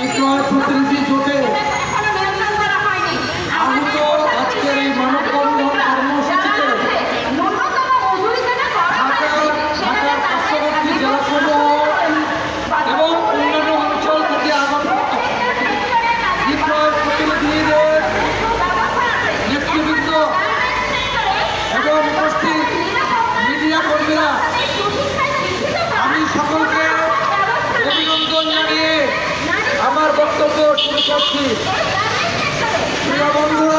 विश्वास पुत्र जी छोटे। বন্ধুরা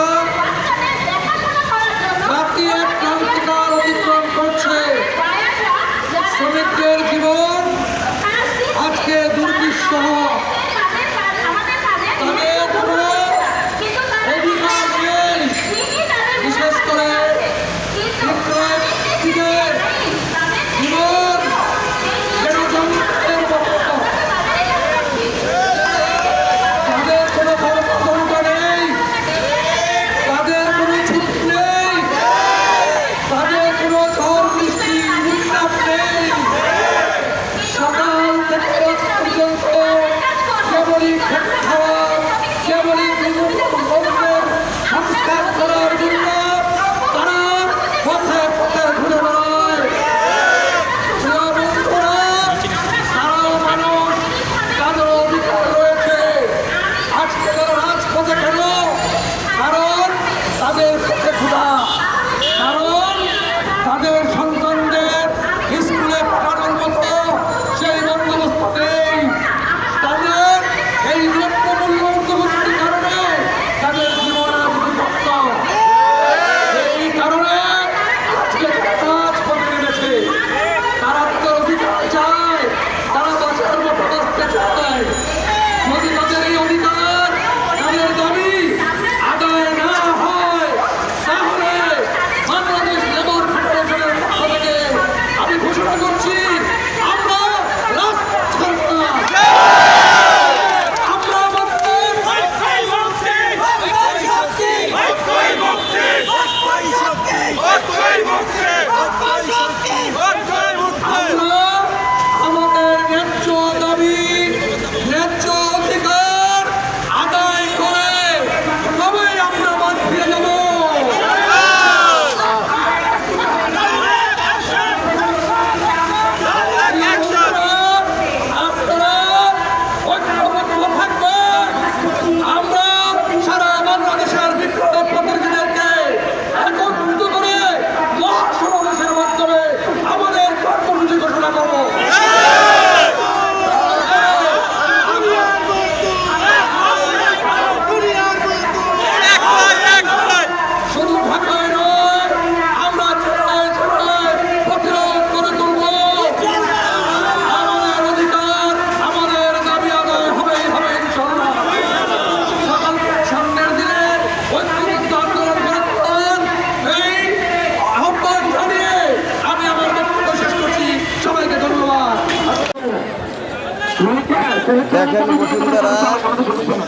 দেখেন বসুন্ধরা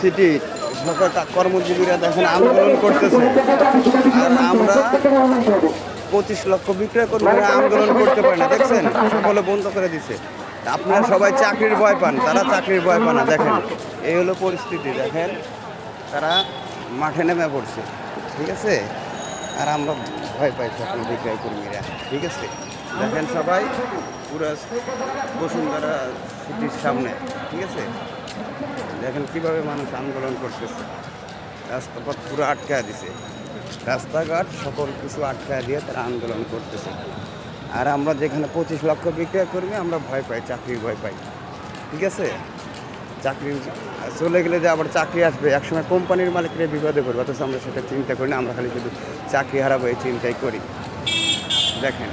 সিটি কর্মজীবীরা দেখেন আন্দোলন করতেছে। আর আমরা পঁচিশ লক্ষ বিক্রয় কর্মীরা আন্দোলন করতে পারে না, দেখছেন? সকলে বন্ধ করে দিছে। আপনারা সবাই চাকরির ভয় পান, তারা চাকরির ভয় পান না, দেখেন। এই হলো পরিস্থিতি, দেখেন? তারা মাঠে নেমে পড়ছে, ঠিক আছে? আর আমরা ভয় পাই সকল বিক্রয় কর্মীরা। ঠিক আছে? দেখেন সবাই, পুরো বসুন্ধরা সিটির সামনে। ঠিক আছে? দেখেন কীভাবে মানুষ আন্দোলন করতেছে। রাস্তাপথ পুরো আটকায় দিছে। রাস্তাঘাট সকল কিছু আটকায় দিয়ে তারা আন্দোলন করতেছে। আর আমরা যেখানে পঁচিশ লক্ষ বিক্রয় কর্মী, আমরা ভয় পাই, চাকরির ভয় পাই। ঠিক আছে? চাকরি চলে গেলে যে আবার চাকরি আসবে, একসময় কোম্পানির মালিকরা বিপদে পড়বে, অথচ আমরা সেটা চিন্তা করি না, আমরা খালি শুধু চাকরি হারাবো এই চিন্তাই করি। দেখেন,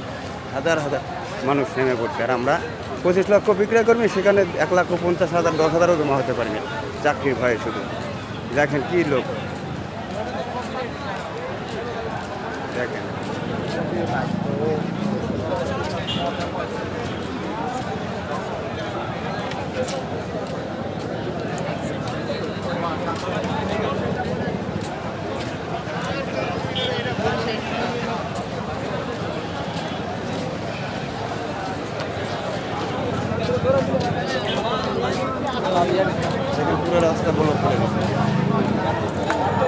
হাজার হাজার মানুষ নেমে পড়ছে, আর আমরা পঁচিশ লক্ষ বিক্রয় কর্মী, সেখানে এক লক্ষ পঞ্চাশ হাজার, দশ হাজারও জমা হতে পারিনি, চাকরির ভয়ে শুধু। দেখেন কি লোক। দেখেন। のプレーですね。